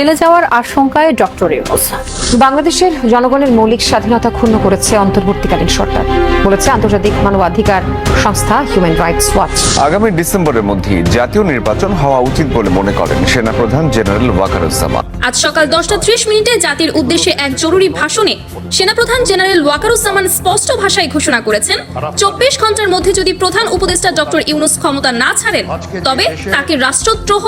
জেলে যাওয়ার আশঙ্কায় ডক্টর ইউনুস। বাংলাদেশের জনগণের মৌলিক স্বাধীনতা ক্ষুণ্ণ করেছে অন্তর্বর্তীকালীন সরকার বলেছে আন্তর্জাতিক মানবাধিকার সংস্থা হিউম্যান রাইটস ওয়াচ আগামী ডিসেম্বরের মধ্যেই জাতীয় নির্বাচন হওয়া উচিত বলে মনে করেন সেনাপ্রধান জেনারেল ওয়াকারুজ্জামান। আজ সকাল দশটা ত্রিশ মিনিটে জাতির উদ্দেশ্যে এক জরুরি ভাষণে সেনাপ্রধান জেনারেল ওয়াকারুজ্জামান স্পষ্ট ভাষায় ঘোষণা করেছেন চব্বিশ ঘণ্টার মধ্যে যদি প্রধান উপদেষ্টা ডক্টর ইউনুস ক্ষমতা না ছাড়েন তবে তাকে রাষ্ট্রদ্রোহ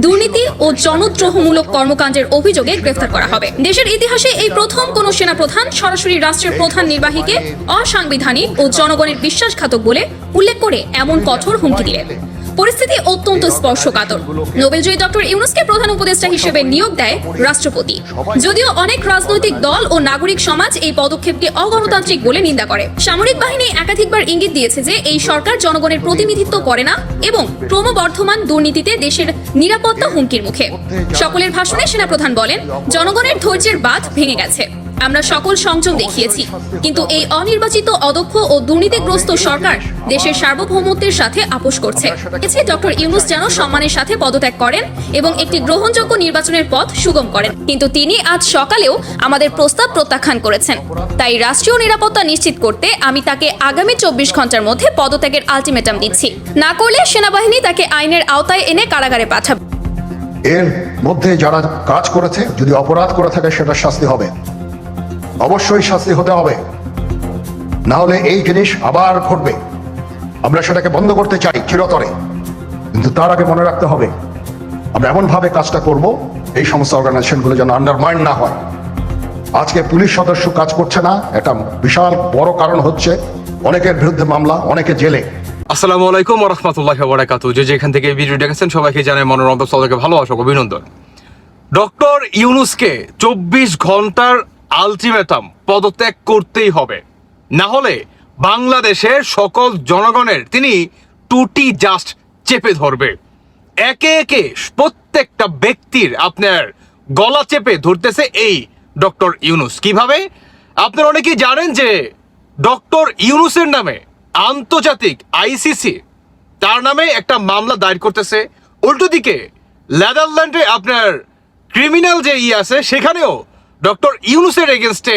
দুর্নীতি ও জনদ্রোহমূলক কর্মকাণ্ডের অভিযোগে গ্রেফতার করা হবে। দেশের ইতিহাসে এই প্রথম কোন সেনাপ্রধান, সরাসরি রাষ্ট্রের প্রধান নির্বাহীকে অসাংবিধানিক ও জনগণের বিশ্বাসঘাতক বলে উল্লেখ করে এমন কঠোর হুমকি দিলেন পরিস্থিতি অত্যন্ত স্পর্শকাতর। নোবেলজয়ী ডক্টর ইউনুসকে প্রধান উপদেষ্টা হিসেবে নিয়োগ দেয় রাষ্ট্রপতি। যদিও অনেক রাজনৈতিক দল ও নাগরিক সমাজ এই পদক্ষেপকে অগণতান্ত্রিক বলে নিন্দা করে। সামরিক বাহিনী একাধিকবার ইঙ্গিত দিয়েছে যে এই সরকার জনগণের প্রতিনিধিত্ব করে না এবং ক্রমবর্ধমান দুর্নীতিতে দেশের নিরাপত্তা হুমকির মুখে। সকলের ভাষণে সেনাপ্রধান বলেন, জনগণের ধৈর্যের বাঁধ ভেঙে গেছে। আমরা সকল সংযম দেখিয়েছি। কিন্তু এই অনির্বাচিত অদক্ষ ও দুর্নীতিগ্রস্ত সরকার দেশের সার্বভৌমত্বের সাথে আপোষ করছে। এছে ডক্টর ইউনুস যেন সম্মানের সাথে পদত্যাগ করেন এবং একটি গ্রহণযোগ্য নির্বাচনের পথ সুগম করেন। কিন্তু তিনি আজ সকালেও আমাদের প্রস্তাব প্রত্যাখ্যান করেছেন। তাই রাষ্ট্রীয় নিরাপত্তা নিশ্চিত করতে আমি তাকে আগামী চব্বিশ ঘণ্টার মধ্যে পদত্যাগের আলটিমেটাম দিচ্ছি। না করলে সেনাবাহিনী তাকে আইনের আওতায় এনে কারাগারে পাঠাবে। এর মধ্যে যারা কাজ করেছে, যদি অপরাধ করে থাকে সেটা শাস্তি হবে। অবশ্যই শাস্তি হতে হবে। না হলে এই জিনিস আবার ঘটবে। আমরা সেটাকে বন্ধ করতে চাই চিরতরে। কিন্তু তার আগে মনে রাখতে হবে, আমরা এমন ভাবে কাজটা করব, এই সমস্ত অর্গানাইজেশনগুলো যেন আন্ডারমাইন্ড না হয়। আজকে পুলিশ সদস্য কাজ করছে না একটা বিশাল বড় কারণ হচ্ছে, অনেকের বিরুদ্ধে মামলা, অনেকে জেলে। আসসালামু আলাইকুম রহমতুল্লাহ বারাকাতু যে যেখান থেকে ভিডিও দেখেছেন, সবাইকে জানাই মনোরম সবাইকে ভালোবাসা ও অভিনন্দন। ডক্টর ইউনুসকে চব্বিশ ঘণ্টার আলটিমেটাম পদত্যাগ করতেই হবে। না হলে বাংলাদেশের সকল জনগণের তিনি টুটি জাস্ট চেপে ধরবে। একে একে প্রত্যেকটা ব্যক্তির আপনার গলা চেপে ধরতেছে এই ডক্টর ইউনুস। কীভাবে? আপনারা অনেকেই জানেন যে ডক্টর ইউনুসের নামে আন্তর্জাতিক আইসিসি তার নামে একটা মামলা দায়ের করতেছে। উল্টো দিকে, নেদারল্যান্ডে আপনার ক্রিমিনাল যে ই আছে, সেখানেও ডক্টর ইউনুসের এগেনস্টে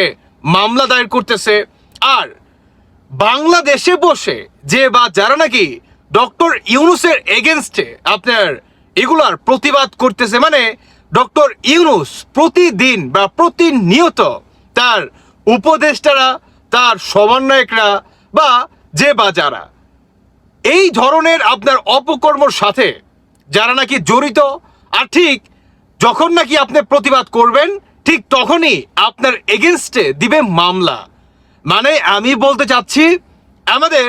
মামলা দায়ের করতেছে। আর বাংলাদেশে বসে যে বা যারা নাকি ডক্টর ইউনুসের এগেনস্টে আপনার এগুলার প্রতিবাদ করতেছে মানে ডক্টর ইউনুস প্রতিদিন বা প্রতিনিয়ত তার উপদেষ্টারা, তার সমন্বয়করা বা যে বা যারা এই ধরনের আপনার অপকর্মর সাথে যারা নাকি জড়িত, আর ঠিক যখন নাকি আপনি প্রতিবাদ করবেন ঠিক তখনই আপনার এগেনস্টে দিবে মামলা। মানে আমি বলতে চাচ্ছি, আমাদের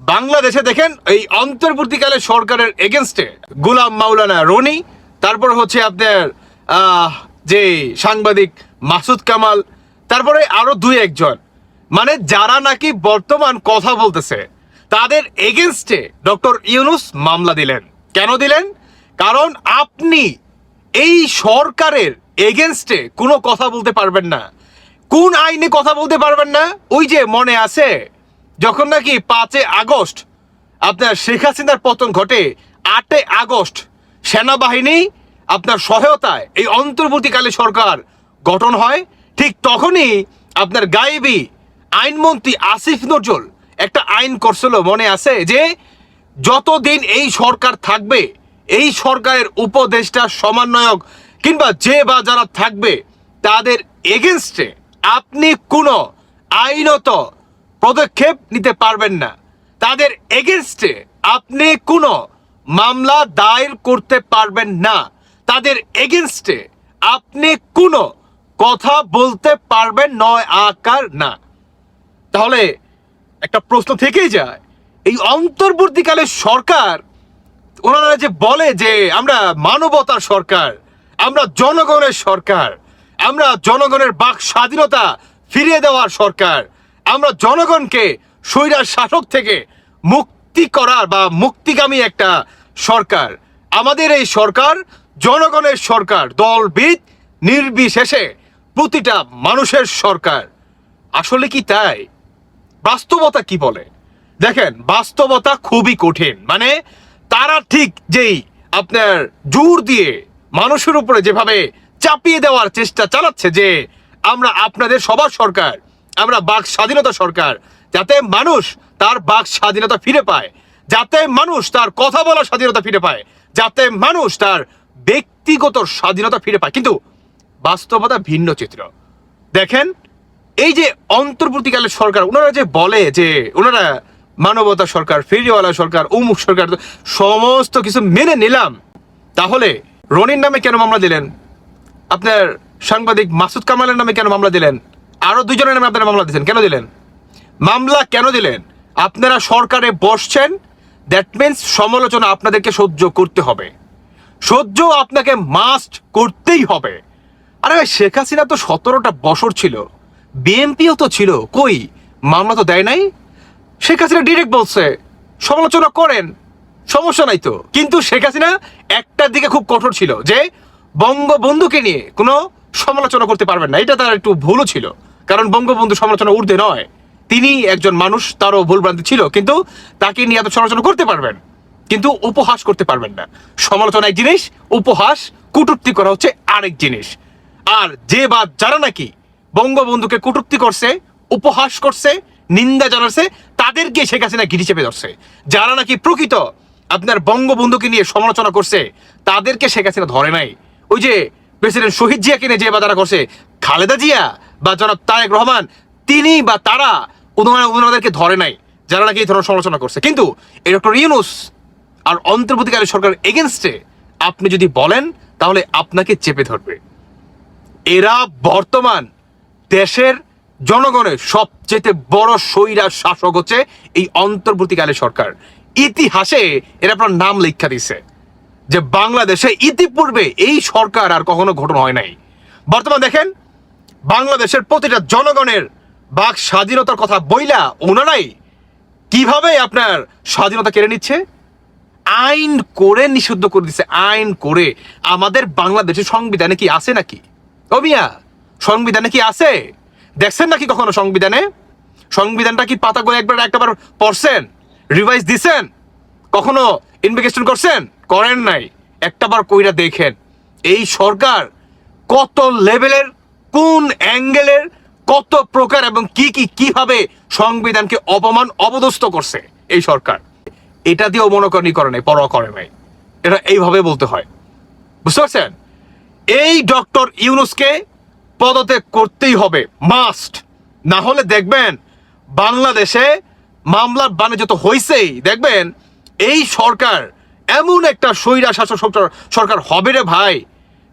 বাংলাদেশে দেখেন এই অন্তর্বর্তীকালে সরকারের এগেনস্টে গুলাম মাওলানা রনি, তারপর হচ্ছে আপনার যে সাংবাদিক মাসুদ কামাল, তারপরে আরও দুই একজন। মানে যারা নাকি বর্তমান কথা বলতেছে, তাদের এগেনস্টে ডক্টর ইউনুস মামলা দিলেন। কেন দিলেন? কারণ আপনি এই সরকারের এগেনস্টে কোনো কথা বলতে পারবেন না। কোন আইনে কথা বলতে পারবেন না? ওই যে মনে আছে, যখন নাকি পাঁচে আগস্ট আপনার শেখ হাসিনার পতন ঘটে, আটে আগস্ট সেনাবাহিনী আপনার সহায়তায় এই অন্তর্বর্তীকালে সরকার গঠন হয়, ঠিক তখনই আপনার গায়েবি আইনমন্ত্রী আসিফ নজরুল একটা আইন করছিল, মনে আছে যে যতদিন এই সরকার থাকবে, এই সরকারের উপদেষ্টা, সমন্বয়ক কিংবা যে বা যারা থাকবে, তাদের এগেনস্টে আপনি কোনো আইনত পদক্ষেপ নিতে পারবেন না। তাদের এগেনস্টে আপনি কোনো মামলা দায়ের করতে পারবেন না। তাদের এগেনস্টে আপনি কোনো কথা বলতে পারবেন নয়, আকার না। তাহলে একটা প্রশ্ন থেকেই যায়, এই অন্তর্বর্তীকালে সরকার, ওনারা যে বলে যে আমরা মানবতার সরকার আমরা জনগণের সরকার। আমরা জনগণের বাক স্বাধীনতা ফিরিয়ে দেওয়ার সরকার। আমরা জনগণকে স্বৈরার শাসক থেকে মুক্তি করার বা মুক্তিগামী একটা সরকার। আমাদের এই সরকার জনগণের সরকার, দলবিদ, নির্বিশেষে প্রতিটা মানুষের সরকার। আসলে কি তাই? বাস্তবতা কি বলে? দেখেন, বাস্তবতা খুবই কঠিন। মানে তারা ঠিক যেই আপনার জোর দিয়ে মানুষের উপরে যেভাবে চাপিয়ে দেওয়ার চেষ্টা চালাচ্ছে যে আমরা আপনাদের সবার সরকার, আমরা বাক স্বাধীনতা সরকার, যাতে মানুষ তার বাক স্বাধীনতা ফিরে পায়, যাতে মানুষ তার কথা বলার স্বাধীনতা ফিরে পায়, যাতে মানুষ তার ব্যক্তিগত স্বাধীনতা ফিরে পায়। কিন্তু বাস্তবতা ভিন্ন চিত্র। দেখেন, এই যে অন্তর্বর্তীকালের সরকার, ওনারা যে বলে যে, ওনারা মানবতা সরকার, ফেরিওয়ালা সরকার, অমুক সরকার, সমস্ত কিছু মেনে নিলাম, তাহলে রনির নামে কেন মামলা দিলেন? আপনার সাংবাদিক মাসুদ কামালের নামে কেন মামলা দিলেন? আরও দুজনের নামে আপনারা মামলা দিলেন কেন দিলেন? মামলা কেন দিলেন? আপনারা সরকারে বসছেন দ্যাট মিন্স সমালোচনা আপনাদেরকে সহ্য করতে হবে। সহ্য আপনাকে মাস্ট করতেই হবে। আরে শেখ হাসিনা তো সতেরোটা বছর ছিল, বিএনপিও তো ছিল, কই? মামলা তো দেয় নাই? শেখ হাসিনা ডিরেক্ট বলছে, সমালোচনা করেন। সমস্যা নাই তো। কিন্তু শেখ হাসিনা একটার দিকে খুব কঠোর ছিল যে বঙ্গবন্ধুকে নিয়ে কোনো সমালোচনা করতে পারবেন না। এটা তার একটু ভুলও ছিল। কারণ বঙ্গবন্ধু সমালোচনা ঊর্ধ্বে নয়। তিনি একজন মানুষ, তারও ভুলভ্রান্তি ছিল, কিন্তু তাকে নিয়ে এত সমালোচনা করতে পারবেন। কিন্তু উপহাস করতে পারবেন না। সমালোচনা এক জিনিস, উপহাস, কটূক্তি করা হচ্ছে আরেক জিনিস। আর যে বা যারা নাকি বঙ্গবন্ধুকে কটূক্তি করছে, উপহাস করছে, নিন্দা জানাচ্ছে, তাদেরকে শেখ হাসিনা গিরি চেপে ধরছে। যারা নাকি প্রকৃত আপনার বঙ্গবন্ধুকে নিয়ে সমালোচনা করছে, তাদেরকে শেখ হাসিনা ধরে নাই। ওই যে প্রেসিডেন্ট শহীদ জিয়াকে নিয়ে যে বা তারা করছে, খালেদা জিয়া বা জনাব তারেক রহমান, তিনি বা তারা ওনাদেরকে ধরে নাই, যারা নাকি এই ধরনের সমালোচনা করছে। কিন্তু এই ডক্টর ইউনুস আর অন্তর্বর্তীকালীন সরকার এগেনস্টে আপনি যদি বলেন, তাহলে আপনাকে চেপে ধরবে। এরা বর্তমান দেশের জনগণের সবচেয়ে বড় স্বৈরার শাসক হচ্ছে এই অন্তর্বর্তীকালীন সরকার। ইতিহাসে এরা আপনার নাম লেখা দিছে যে বাংলাদেশে ইতিপূর্বে এই সরকার আর কখনো ঘটনা হয় নাই। বর্তমান দেখেন, বাংলাদেশের প্রতিটা জনগণের বাক স্বাধীনতার কথা বইলা ওনারাই কীভাবে আপনার স্বাধীনতা কেড়ে নিচ্ছে? আইন করে নিষিদ্ধ করে দিচ্ছে আইন করে আমাদের বাংলাদেশের সংবিধানে কি আছে নাকি? ও সংবিধানে কি আছে? দেখছেন নাকি কখনো সংবিধানে? সংবিধানটা কি পাতাগুলো একবার একটাবার পড়ছেন? রিভাইজ দিছেন? কখনো ইনভেস্টিগেশন করছেন? করেন নাই। একটাবার কইরা দেখেন। এই সরকার কত লেভেলের কোন অ্যাঙ্গেলের কত প্রকার এবং কি কি, কীভাবে সংবিধানকে অপমান অবদস্ত করছে এই সরকার। এটা দিয়েও মনোকরণী করে নাই, পরোয়া করে নাই। এটা এইভাবে বলতে হয়। বুঝতে পারছেন? এই ডক্টর ইউনুসকে পদত্যাগ করতেই হবে, মাস্ট। না হলে দেখবেন বাংলাদেশে মামলার বাণিজ্য তো হয়েছেই দেখবেন, এই সরকার এমন একটা স্বৈরা শাসক সরকার হবে রে ভাই।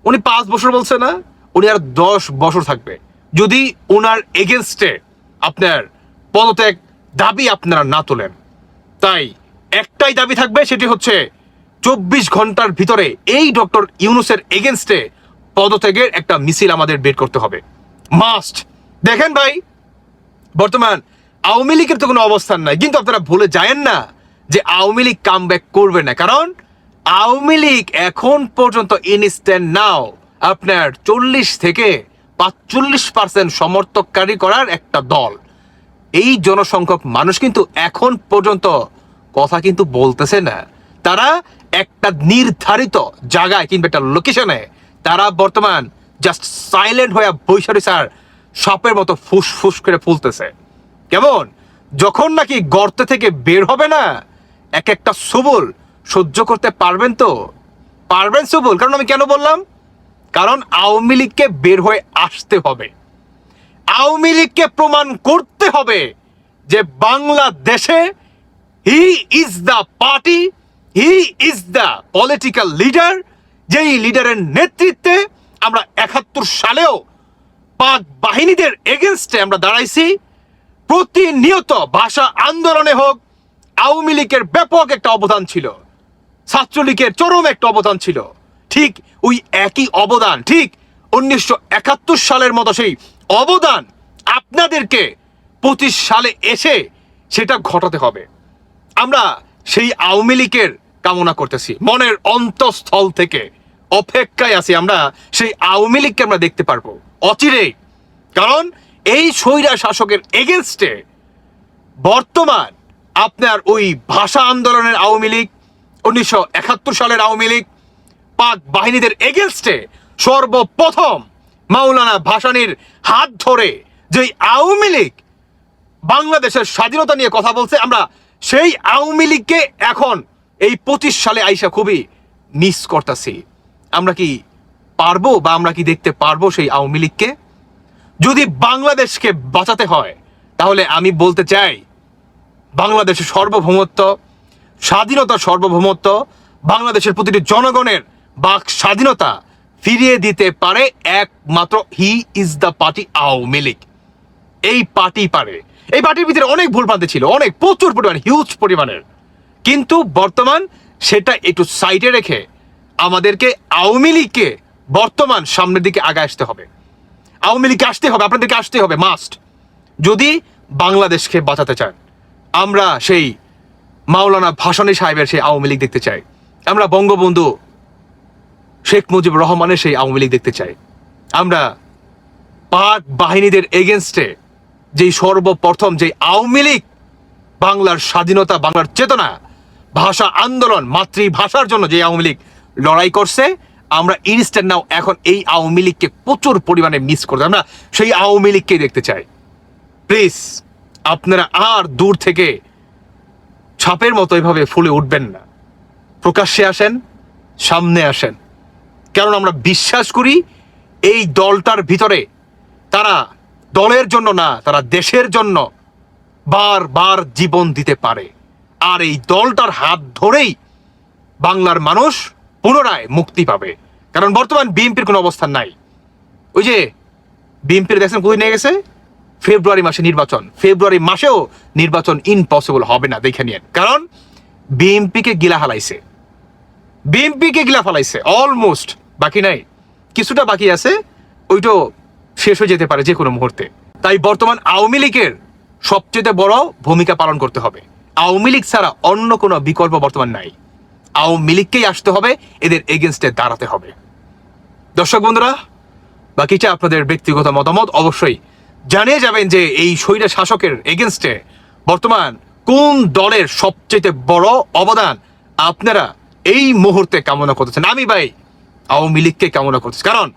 উনি পাঁচ বছর বলছে না, উনি আর দশ বছর থাকবে। যদি ওনার এগেনস্টে আপনার পদত্যাগ দাবি আপনারা না তোলেন, তাই একটাই দাবি থাকবে, সেটি হচ্ছে চব্বিশ ঘণ্টার ভিতরে এই ডক্টর ইউনুসের এগেনস্টে পদত্যাগের একটা মিছিল আমাদের বের করতে হবে। মাস্ট দেখেন ভাই, বর্তমান আওয়ামী লীগের তো কোনো অবস্থান নাই। কিন্তু আপনারা ভুলে যায়েন না যে আওয়ামী লীগ কাম করবে না। কারণ আওয়ামী লীগ এখন পর্যন্ত ইনস্ট্যান্ট নাও আপনার চল্লিশ থেকে পাঁচচল্লিশ পার্সেন্ট সমর্থককারী করার একটা দল। এই জনসংখ্যক মানুষ কিন্তু এখন পর্যন্ত কথা কিন্তু বলতেছে না। তারা একটা নির্ধারিত জায়গায় কিংবা একটা লোকেশনে তারা বর্তমান জাস্ট সাইলেন্ট হয়ে বৈশারি স্যার সাপের মতো ফুস ফুস করে ফুলতেছে। কেমন? যখন নাকি গর্ত থেকে বের হবে না এক একটা সুবল সহ্য করতে পারবেন তো? পারবেন সুবল? কারণ আমি কেন বললাম? কারণ আওয়ামী লীগকে বের হয়ে আসতে হবে। আওয়ামী লীগকে প্রমাণ করতে হবে যে বাংলাদেশে he is the party, he is the political leader, যেই লিডারের নেতৃত্বে আমরা একাত্তর সালেও পাক বাহিনীদের এগেনস্টে আমরা দাঁড়াইছি। প্রতিনিয়ত ভাষা আন্দোলনে হোক, আওয়ামী লীগের ব্যাপক একটা অবদান ছিল। ছাত্রলীগের চরম একটা অবদান ছিল। ঠিক ওই একই অবদান, ঠিক উনিশশো একাত্তর সালের মতো সেই অবদান আপনাদেরকে পঁচিশ সালে এসে সেটা ঘটাতে হবে। আমরা সেই আওয়ামী লীগের কামনা করতেছি। মনের অন্তঃস্থল থেকে অপেক্ষায় আছি আমরা, সেই আওয়ামী লীগকে আমরা দেখতে পারব অচিরেই। কারণ এই স্বৈরা শাসকের এগেনস্টে বর্তমান আপনার ওই ভাষা আন্দোলনের আওয়ামী লীগ, উনিশশো একাত্তর সালের আওয়ামী লীগ, পাক বাহিনীদের এগেনস্টে সর্বপ্রথম মাওলানা ভাসানির হাত ধরে যে আওয়ামী লীগ বাংলাদেশের স্বাধীনতা নিয়ে কথা বলছে, আমরা সেই আওয়ামী লীগকে এখন এই পঁচিশ সালে আইসা খুবই মিস করতেছি আমরা কি পারব বা আমরা কি দেখতে পারব সেই আওয়ামী লীগকে? যদি বাংলাদেশকে বাঁচাতে হয়, তাহলে আমি বলতে চাই, বাংলাদেশের সার্বভৌমত্ব, স্বাধীনতার সার্বভৌমত্ব, বাংলাদেশের প্রতিটি জনগণের বাক স্বাধীনতা ফিরিয়ে দিতে পারে একমাত্র he is the party Awami League. এই পার্টি পারে। এই পার্টির ভিতরে অনেক ভুলভ্রান্তি ছিল, অনেক, প্রচুর পরিমাণ হিউজ পরিমাণের। কিন্তু বর্তমান সেটা একটু সাইডে রেখে আমাদেরকে আওয়ামী লীগকে বর্তমান সামনের দিকে আগে আসতে হবে। আওয়ামী লীগকে আসতে হবে, আপনাদেরকে আসতে হবে মাস্ট যদি বাংলাদেশকে বাঁচাতে চান, আমরা সেই মাওলানা ভাসানী সাহেবের সেই আওয়ামী লীগ দেখতে চাই। আমরা বঙ্গবন্ধু শেখ মুজিবুর রহমানের সেই আওয়ামী লীগ দেখতে চাই। আমরা পাক বাহিনীদের এগেনস্টে যেই সর্বপ্রথম যে আওয়ামী লীগ বাংলার স্বাধীনতা, বাংলার চেতনা, ভাষা আন্দোলন, মাতৃভাষার জন্য যে আওয়ামী লীগ লড়াই করছে আমরা ইনস্ট্যান্ট নাও এখন এই আওয়ামী লীগকে প্রচুর পরিমাণে মিস করতে আমরা সেই আওয়ামী লীগকেই দেখতে চাই। প্লিজ আপনারা আর দূর থেকে ছাপের মতো এভাবে ফুলে উঠবেন না। প্রকাশ্যে আসেন, সামনে আসেন। কারণ আমরা বিশ্বাস করি এই দলটার ভিতরে তারা দলের জন্য না, তারা দেশের জন্য বারবার জীবন দিতে পারে। আর এই দলটার হাত ধরেই বাংলার মানুষ পুনরায় মুক্তি পাবে। কারণ বর্তমান বিএনপির কোনো অবস্থান নাই। ওই যে বিএনপির দেখছেন কোথায় নিয়ে গেছে? ফেব্রুয়ারি মাসে নির্বাচন। ফেব্রুয়ারি মাসেও নির্বাচন ইম্পসিবল হবে না, দেখে নিয়েন। কারণ বিএনপিকে গিলা হালাইছে। বিএনপিকে গিলা ফালাইছে অলমোস্ট বাকি নাই। কিছুটা বাকি আছে, ওইটাও শেষ হয়ে যেতে পারে যে কোনো মুহূর্তে। তাই বর্তমান আওয়ামী লীগের সবচেয়ে বড় ভূমিকা পালন করতে হবে। আওয়ামী লীগ ছাড়া অন্য কোনো বিকল্প বর্তমান নাই। আওয়ামী লীগকেই আসতে হবে, এদের এগেনস্টে দাঁড়াতে হবে। দর্শক বন্ধুরা, বাকিটা আপনাদের ব্যক্তিগত মতামত অবশ্যই জানিয়ে যাবেন যে এই স্বৈরা শাসকের এগেনস্টে বর্তমান কোন দলের সবচেয়ে বড় অবদান আপনারা এই মুহূর্তে কামনা করতেছেন? আমি ভাই আওয়ামী লীগকে কামনা করতেছি। কারণ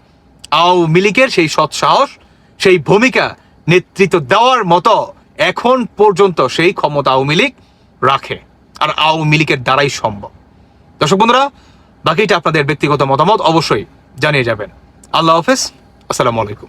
আওয়ামী লীগের সেই সৎ সাহস, সেই ভূমিকা নেতৃত্ব দেওয়ার মতো এখন পর্যন্ত সেই ক্ষমতা আওয়ামী লীগ রাখে। আর আওয়ামী লীগের দ্বারাই সম্ভব। দর্শক বন্ধুরা বাকিটা আপনাদের ব্যক্তিগত মতামত অবশ্যই জানিয়ে যাবেন। আল্লাহ হাফেজ আসসালামু আলাইকুম।